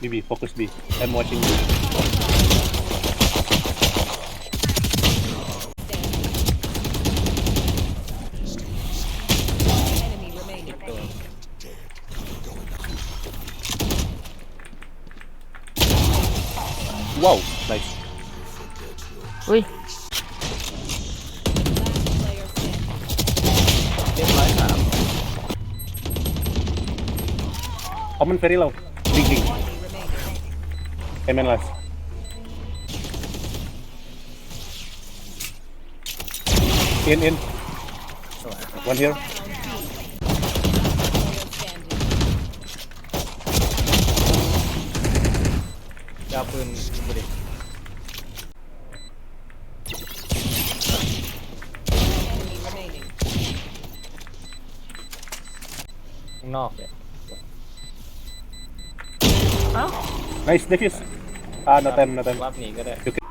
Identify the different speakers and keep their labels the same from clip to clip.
Speaker 1: BB, focus B. I'm watching
Speaker 2: you.
Speaker 1: Wow, nice.
Speaker 2: Uy.
Speaker 1: Common very low. Digging. Big
Speaker 3: Enemy remaining.
Speaker 1: Amen last in in
Speaker 2: สวย
Speaker 1: one here
Speaker 3: Player standing.
Speaker 2: ยาวปื นบุรี
Speaker 3: Enemy remaining.
Speaker 2: ข้างนอกเนี่ย
Speaker 1: nice defuse ah no time no time
Speaker 2: วับหนีก็ได้
Speaker 1: You can-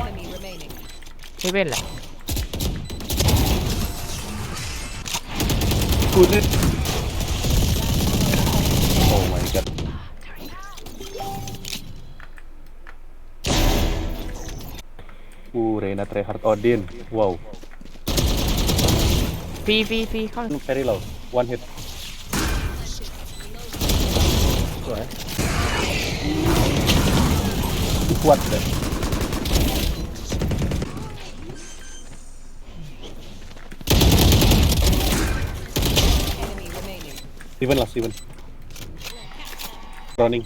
Speaker 3: Enemy remaining.
Speaker 4: ไม่เป็นแหละ
Speaker 1: Good it. Oh my god. Uh, Reina tryhard Odin. Wow.
Speaker 4: ฟรีฟรีฟรีเข้า
Speaker 1: Very low. One hit.
Speaker 2: สวย
Speaker 1: What the?
Speaker 3: Enemy remaining.
Speaker 1: Even last, even. Running.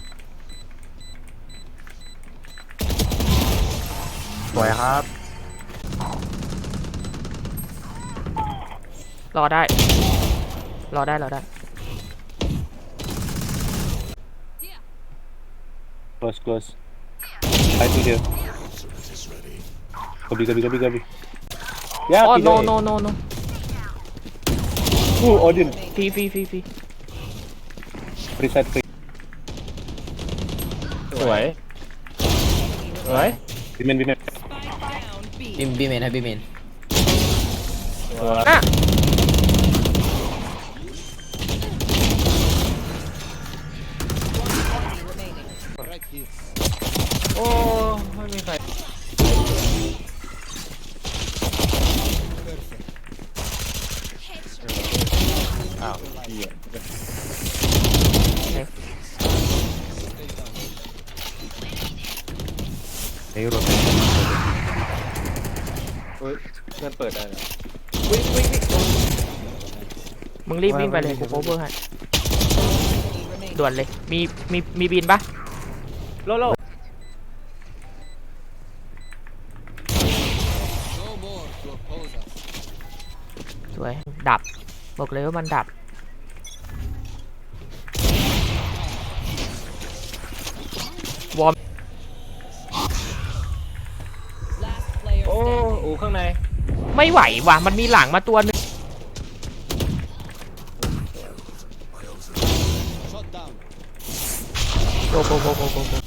Speaker 2: สวยครับ
Speaker 4: รอได้ รอได้ รอได้
Speaker 1: Close, close. I see here. Gabi, gabi, gabi, gabi. Yeah,
Speaker 4: อ๋อ
Speaker 1: tiga
Speaker 4: โน
Speaker 1: eh.
Speaker 4: โนโนโน
Speaker 1: Uh, Odin.
Speaker 4: ฟรีฟรีฟรีฟรี
Speaker 1: Free side, free.
Speaker 2: สวย สวย
Speaker 1: Women, women.
Speaker 3: Down B.
Speaker 5: บีมบีเมนครับบีเมน
Speaker 2: สวย
Speaker 4: อะ
Speaker 2: โอ้ ไม่มีใครอ้าวเหี้ย
Speaker 1: Hey, rotate.
Speaker 2: เฮ้ยเพื่อนเปิดได้เหรอ
Speaker 4: มึงรีบวิ่งไปเลยกูโคเวอร์ให้
Speaker 3: Enemy remaining.
Speaker 4: ด่วนเลย มีมีมีบินปะ
Speaker 2: โลโล
Speaker 4: สวย ดับ บอกเลยว่ามันดับ วอร์ม
Speaker 3: Last player
Speaker 2: โอ้
Speaker 3: standing.
Speaker 2: อูข้างใน
Speaker 4: ไม่ไหวว่ะ มันมีหลังมาตัวนึงโกโกโกโกโกโก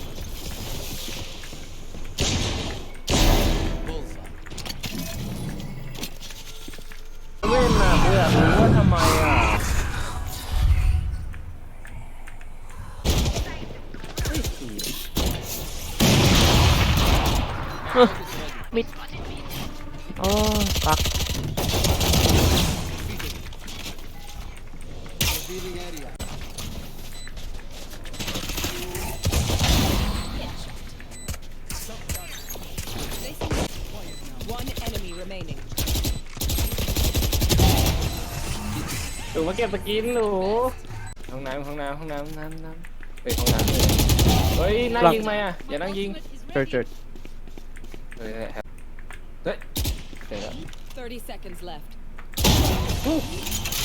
Speaker 2: ว้นน่ะเพื่อนรู้ว่าทำไมอะ
Speaker 4: มิดโอ้ปัก
Speaker 2: นูมาเก็บสกินหนูห้องน้ำห้องน้ำห้องน้ำน้ำน้ำไปห้องน้ำเลยเฮ้ยนั่งยิงไหมอะอย่านั่งยิง
Speaker 4: เจิดเจิด
Speaker 2: เฮ้ยเฮ้ยเฮ้ยเสร็จแล้ว
Speaker 3: 30 seconds left.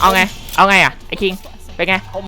Speaker 4: เอาไง เอาไงอะ ไอ้คิง เป็นไง
Speaker 2: โอ้